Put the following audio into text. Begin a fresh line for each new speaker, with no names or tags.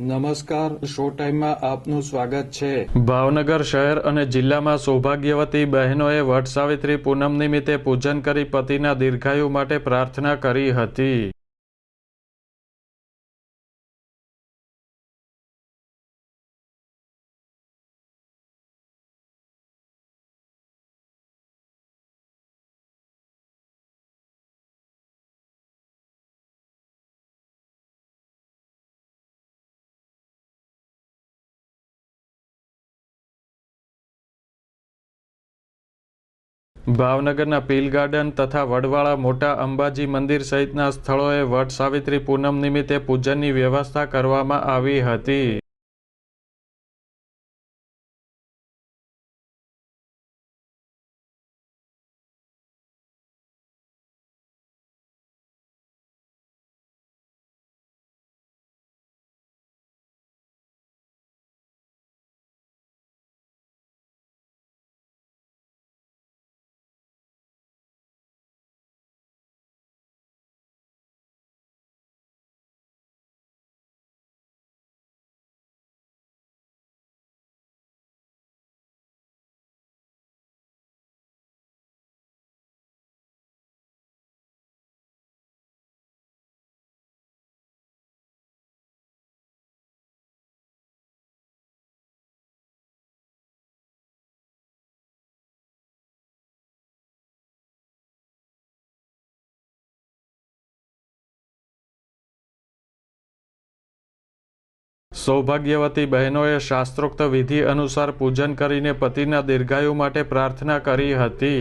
નમસ્કાર શો ટાઈમમાં આપનું સ્વાગત છે.
ભાવનગર શહેર અને જિલ્લામાં સૌભાગ્યવતી બહેનોએ વટ સાવિત્રી પૂનમ નિમિત્તે પૂજન કરી પતિના દીર્ઘાયુ માટે પ્રાર્થના કરી હતી. ભાવનગરના પીલ ગાર્ડન તથા વડવાળા મોટા અંબાજી મંદિર સહિતના સ્થળોએ વટ સાવિત્રી પૂનમ નિમિત્તે પૂજનની વ્યવસ્થા કરવામાં આવી હતી. સૌભાગ્યવતી બહેનોએ શાસ્ત્રોક્ત વિધિ અનુસાર પૂજન કરીને પતિના દીર્ઘાયુ માટે પ્રાર્થના કરી હતી.